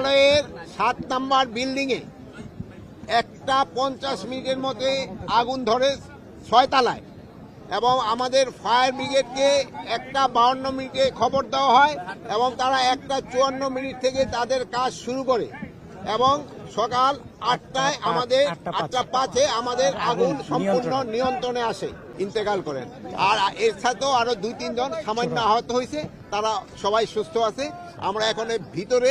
সচিবালয়ের সাত নাম্বার বিল্ডিংয়ে একটা পঞ্চাশ মিনিটের মধ্যে আগুন ধরে ছয়তলায় এবং আমাদের ফায়ার ব্রিগেডকে একটা বাউন্ন মিনিটে খবর দেওয়া হয় এবং তারা একটা চুয়ান্ন মিনিট থেকে তাদের কাজ শুরু করে এবং সকাল আটটায় আমাদের আটটা পাঁচে। আমাদের আগুন সম্পূর্ণ নিয়ন্ত্রণে আসে ইন্তেকাল করেন আর এর সাথেও আরও দুই তিনজন সামান্য আহত হয়েছে তারা সবাই সুস্থ আছে। আমরা এখন ভিতরে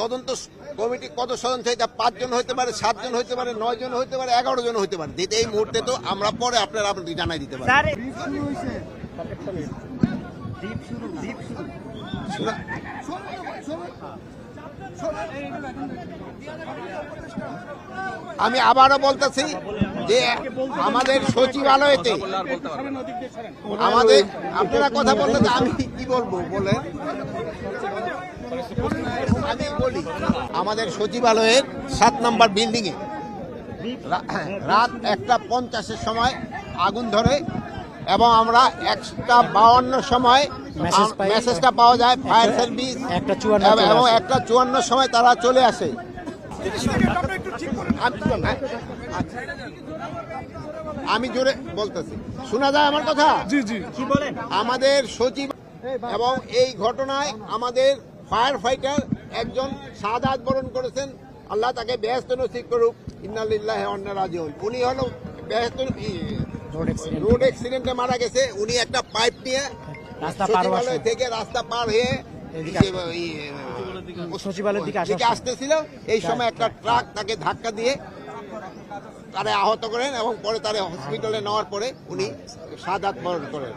তদন্ত কমিটি কত সদস্য হয়েছে পাঁচজন হইতে পারে সাতজন হইতে পারে নয় জন হইতে পারে এগারো জন হইতে পারে। দিতে এই মুহূর্তে তো আমরা পরে আপনারা আপনাকে জানাই দিতে পারি। আমি আবারও বলতেছি যে আমাদের সচিবালয়তে আমাদের আপনারা কথা বলতে আমি কি বলব বলেন আমি বলি আমাদের সচিবালয়ের সাত নম্বর বিল্ডিং এ রাত একটা পঞ্চাশের সময় আগুন ধরে এবং আমরা একটা বাউন্ন সময় মেসেজ পাই। মেসেজটা পাওয়া যায় ফায়ার সার্ভিস একটা চুয়ান্ন এবং-। একটা চুয়ান্ন সময় তারা চলে আসে আমি জোরে বলতেছি। শোনা যায় আমার কথা? জি জি। কি বলেন? আমাদের সচিব এবং এই ঘটনায় আমাদের ফায়ার ফাইটার একজন সাদাত বরণ করেছেন। আল্লাহ তাকে ব্যস্ত নসিব করুক। ইন্নালিল্লাহ অন্য রাজিউন। উনি হলো ব্যস্ত রোড অ্যাক্সিডেন্ট মারা গেছে। উনি একটা পাইপ নিয়ে রাস্তা পার হওয়ার সচিবালয় সময়। থেকে রাস্তা পার হয়ে সচিবালয়ের দিকে দিকে আসতেছিল। এই সময় একটা ট্রাক তাকে ধাক্কা দিয়ে তারা আহত করেন এবং পরে তারা হসপিটালে নেওয়ার পরে উনি সাদাত বরণ করেন।